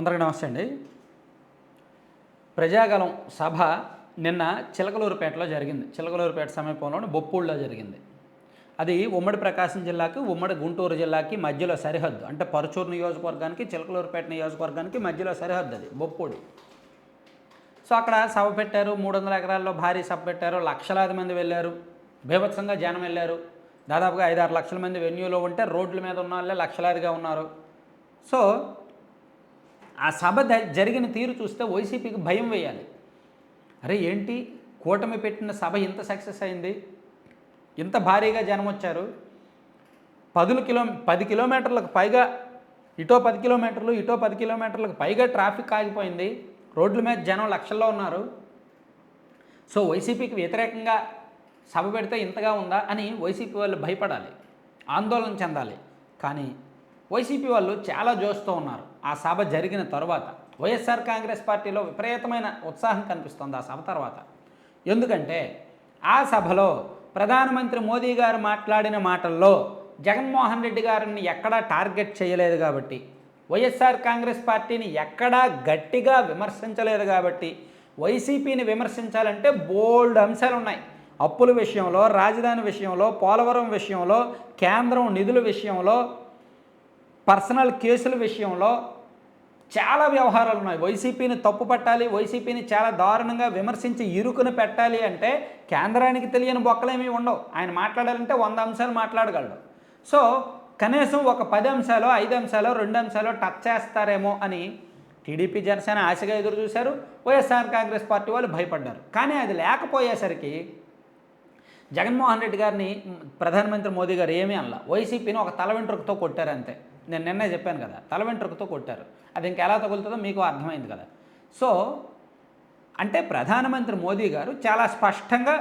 అందరికీ నమస్తే అండి. ప్రజాగలం సభ నిన్న చిలకలూరుపేటలో జరిగింది. చిలకలూరుపేట సమీపంలోని బొప్పూళ్ళలో జరిగింది. అది ఉమ్మడి ప్రకాశం జిల్లాకి ఉమ్మడి గుంటూరు జిల్లాకి మధ్యలో సరిహద్దు. అంటే పరుచూరు నియోజకవర్గానికి చిలకలూరుపేట నియోజకవర్గానికి మధ్యలో సరిహద్దు అది బొప్పూడి. సో అక్కడ సభ పెట్టారు. మూడు వందల ఎకరాల్లో భారీ సభ పెట్టారు. లక్షలాది మంది వెళ్ళారు. భీభత్సంగా జనం వెళ్ళారు. దాదాపుగా ఐదారు లక్షల మంది వెన్యూలో ఉంటే రోడ్ల మీద ఉన్న వాళ్ళే లక్షలాదిగా ఉన్నారు. సో ఆ సభ జరిగిన తీరు చూస్తే వైసీపీకి భయం వేయాలి. అరే ఏంటి? కూటమి పెట్టిన సభ ఇంత సక్సెస్ అయింది. ఇంత భారీగా జనం వచ్చారు. పదులు కిలో పది కిలోమీటర్లకు పైగా ఇటో పది కిలోమీటర్లు ఇటో పది కిలోమీటర్లకు పైగా ట్రాఫిక్ ఆగిపోయింది. రోడ్ల మీద జనం లక్షల్లో ఉన్నారు. సో వైసీపీకి వ్యతిరేకంగా సభ పెడితే ఇంతగా ఉందా అని వైసీపీ వాళ్ళు భయపడాలి. ఆందోళన చెందాలి. కానీ వైసీపీ వాళ్ళు చాలా జోస్తో ఉన్నారు. ఆ సభ జరిగిన తర్వాత వైఎస్ఆర్ కాంగ్రెస్ పార్టీలో విపరీతమైన ఉత్సాహం కనిపిస్తుంది ఆ సభ తర్వాత. ఎందుకంటే ఆ సభలో ప్రధానమంత్రి మోదీ గారు మాట్లాడిన మాటల్లో జగన్మోహన్ రెడ్డి గారిని ఎక్కడా టార్గెట్ చేయలేదు కాబట్టి వైఎస్ఆర్ కాంగ్రెస్ పార్టీని ఎక్కడా గట్టిగా విమర్శించలేదు కాబట్టి వైసీపీని విమర్శించాలంటే బోల్డ్ అంశాలు ఉన్నాయి. అప్పుల విషయంలో రాజధాని విషయంలో పోలవరం విషయంలో కేంద్రం నిధుల విషయంలో పర్సనల్ కేసుల విషయంలో చాలా వ్యవహారాలు ఉన్నాయి. వైసీపీని తప్పు పట్టాలి వైసీపీని చాలా దారుణంగా విమర్శించి ఇరుకును పెట్టాలి అంటే కేంద్రానికి తెలియని బొక్కలేమీ ఉండవు. ఆయన మాట్లాడాలంటే వంద అంశాలు మాట్లాడగలడు. సో కనీసం ఒక పది అంశాలు ఐదు అంశాలు రెండు అంశాలు టచ్ చేస్తారేమో అని టీడీపీ జనసేన ఆశగా ఎదురు చూశారు. వైఎస్ఆర్ కాంగ్రెస్ పార్టీ వాళ్ళు భయపడ్డారు. కానీ అది లేకపోయేసరికి జగన్మోహన్ రెడ్డి గారిని ప్రధానమంత్రి మోదీ గారు ఏమీ అనలా. వైసీపీని ఒక తల వెంట్రుకతో కొట్టారంతే నేను నిన్నే చెప్పాను కదా తల వెంట్రుకతో కొట్టారు. అది ఇంకా ఎలా తగులుతుందో మీకు అర్థమైంది కదా. సో అంటే ప్రధానమంత్రి మోదీ గారు చాలా స్పష్టంగా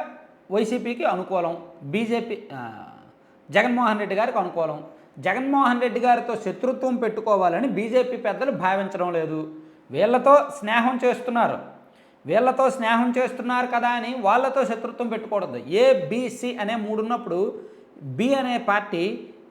వైసీపీకి అనుకూలం బీజేపీ జగన్మోహన్ రెడ్డి గారికి అనుకూలం. జగన్మోహన్ రెడ్డి గారితో శత్రుత్వం పెట్టుకోవాలని బీజేపీ పెద్దలు భావించడం లేదు. వీళ్ళతో స్నేహం చేస్తున్నారు. వీళ్ళతో స్నేహం చేస్తున్నారు కదా అని వాళ్ళతో శత్రుత్వం పెట్టుకూడదు ఏ అనే మూడు ఉన్నప్పుడు బి అనే పార్టీ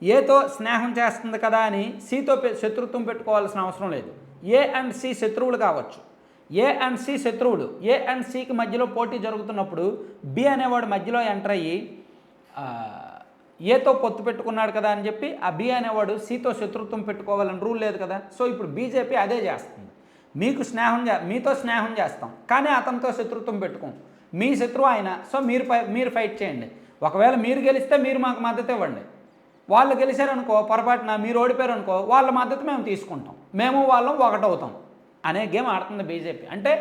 ఏతో స్నేహం చేస్తుంది కదా అని సితో శత్రుత్వం పెట్టుకోవాల్సిన అవసరం లేదు. ఏ అండ్ సి శత్రువులు కావచ్చు. ఏ అండ్ సి శత్రువులు ఏ అండ్ సికి మధ్యలో పోటీ జరుగుతున్నప్పుడు బి అనేవాడు మధ్యలో ఎంటర్ అయ్యి ఏతో పొత్తు పెట్టుకున్నాడు కదా అని చెప్పి ఆ బి అనేవాడు సితో శత్రుత్వం పెట్టుకోవాలని రూల్ లేదు కదా. సో ఇప్పుడు బీజేపీ అదే చేస్తుంది. మీకు స్నేహం చే మీతో స్నేహం చేస్తాం. కానీ అతనితో శత్రుత్వం పెట్టుకోం. మీ శత్రువు ఆయన. సో మీరు ఫై మీరు ఫైట్ చేయండి. ఒకవేళ మీరు గెలిస్తే మీరు మాకు మద్దతు ఇవ్వండి. వాళ్ళు గెలిచారనుకో పొరపాటున మీరు ఓడిపోయారు అనుకో వాళ్ళ మద్దతు మేము తీసుకుంటాం. మేము వాళ్ళం ఒకటవుతాం. అనే గేమ్ ఆడుతుంది బీజేపీ. అంటే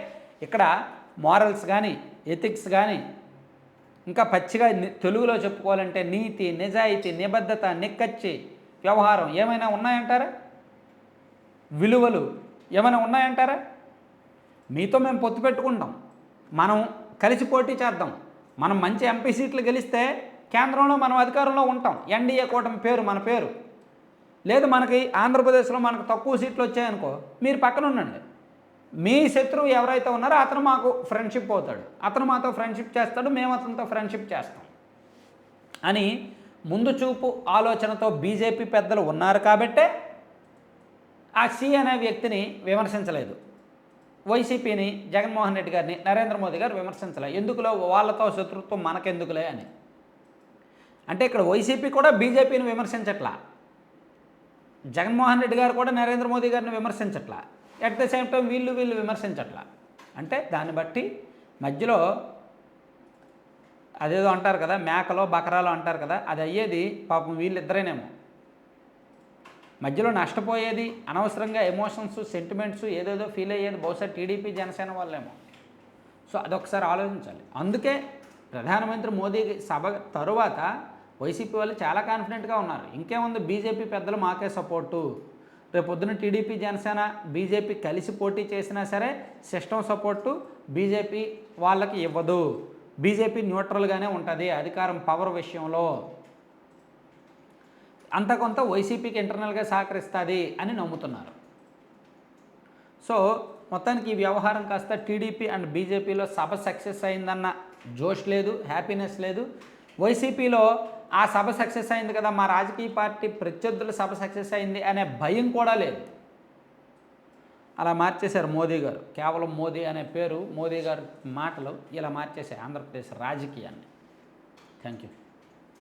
ఇక్కడ మారల్స్ కానీ ఎథిక్స్ కానీ ఇంకా పచ్చిగా తెలుగులో చెప్పుకోవాలంటే నీతి నిజాయితీ నిబద్ధత నిక్కచ్చి వ్యవహారం ఏమైనా ఉన్నాయంటారా? విలువలు ఏమైనా ఉన్నాయంటారా? మీతో మేము పొత్తు పెట్టుకుంటాం. మనం కలిసి పోటీ చేద్దాం. మనం మంచి ఎంపీ సీట్లు గెలిస్తే కేంద్రంలో మనం అధికారంలో ఉంటాం. ఎన్డీఏ కూటమి పేరు మన పేరు. లేదు మనకి ఆంధ్రప్రదేశ్లో మనకు తక్కువ సీట్లు వచ్చాయనుకో మీరు పక్కన ఉండండి. మీ శత్రువు ఎవరైతే ఉన్నారో అతను మాకు ఫ్రెండ్షిప్ అవుతాడు అతను మాతో ఫ్రెండ్షిప్ చేస్తాడు మేము అతనితో ఫ్రెండ్షిప్ చేస్తాం. అని ముందు చూపు ఆలోచనతో బీజేపీ పెద్దలు ఉన్నారు కాబట్టే ఆ సి అనే వ్యక్తిని విమర్శించలేదు. వైసీపీని జగన్మోహన్ రెడ్డి గారిని నరేంద్ర మోదీ గారు విమర్శించలేదు ఎందుకులో? వాళ్ళతో శత్రుత్వం మనకెందుకులే అని. అంటే ఇక్కడ వైసీపీ కూడా బీజేపీని విమర్శించట్లా. జగన్మోహన్ రెడ్డి గారు కూడా నరేంద్ర మోదీ గారిని విమర్శించట్లా. ఎట్ ద సేమ్ టైం వీళ్ళు వీళ్ళు విమర్శించట్లా. అంటే దాన్ని బట్టి మధ్యలో అదేదో అంటారు కదా మేకలో బకరాలో అంటారు కదా అది అయ్యేది పాపం వీళ్ళిద్దరేనేమో. మధ్యలో నష్టపోయేది అనవసరంగా ఎమోషన్స్ సెంటిమెంట్స్ ఏదేదో ఫీల్ అయ్యేది బహుశా టీడీపీ జనసేన వాళ్ళేమో. సో అదొకసారి ఆలోచించాలి. అందుకే ప్రధానమంత్రి మోదీ సభ తరువాత వైసీపీ వాళ్ళు చాలా కాన్ఫిడెంట్గా ఉన్నారు. ఇంకేముంది? బీజేపీ పెద్దలు మాకే సపోర్టు రేపు పొద్దున టీడీపీ జనసేన బీజేపీ కలిసి పోటీ చేసినా సరే సిస్టమ్ సపోర్టు బీజేపీ వాళ్ళకి ఇవ్వదు. బీజేపీ న్యూట్రల్గానే ఉంటుంది అధికారం పవర్ విషయంలో. అంత కొంత వైసీపీకి ఇంటర్నల్గా సహకరిస్తుంది అని నమ్ముతున్నారు. సో మొత్తానికి ఈ వ్యవహారం కాస్త టీడీపీ అండ్ బీజేపీలో సభ సక్సెస్ అయిందన్న జోష్ లేదు హ్యాపీనెస్ లేదు. వైసీపీలో ఆ సభ సక్సెస్ అయింది కదా మా రాజకీయ పార్టీ ప్రత్యర్థుల సభ సక్సెస్ అయింది అనే భయం కూడా లేదు. అలా మార్చేశారు మోదీ గారు. కేవలం మోదీ అనే పేరు మోదీ గారి మాటలు ఇలా మార్చేశాయి ఆంధ్రప్రదేశ్ రాజకీయాన్ని. Thank you